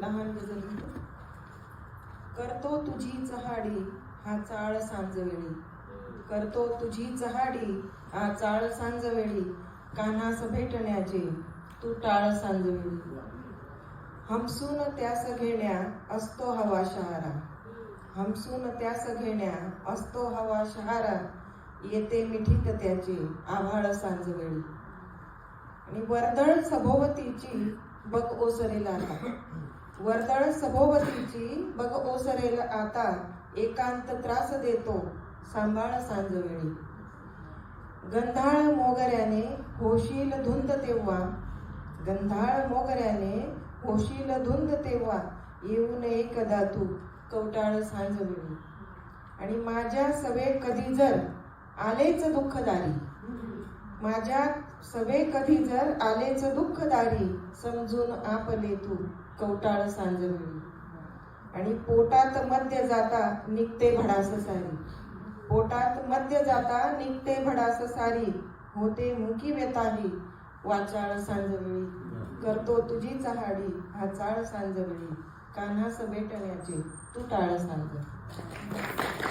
लहान गजल करतो तुझी चहाडी हा चाळ सांजवेळी. करतो तुझी चहाडी हा चाळ सांजवेळी. कानास भेटण्याचे तू टाळ सांजवेळी. हमसून त्यास घेण्या असतो हवा शहारा. हमसून त्यास घेण्या असतो हवा शहारा. येते मिठीत त्याचे आभाळ सांजवेळी. आणि वर्दळ सभोवतीची बघ ओसरेल आता. वर्दळ सभोवतीची बघ ओसरेल आता एकांत त्रास देतो सांभाळ सांजवेळी. गंधाळ मोगऱ्याने होशील धुंद तेव्हा. गंधाळ मोगऱ्याने होशील धुंद तेव्हा. येऊन एकदा तू कवटाळ सांजवेळी. आणि माझ्या सवे कधी जर आलेच दुःखदारी. माझ्या सवे कधी जर आलेच दुःखदारी समजून आपले तू कवटाळ सांजवेळी आणि पोटात मध्य जाता निघते भडास सारी. पोटात मध्य जाता निघते भडास सारी. होते मुकी वेताही वाचाळ सांजवेळी करतो तुझी चहाडी हा चाळ सांजवेळी कान्हास भेटण्याचे तू टाळ सांज.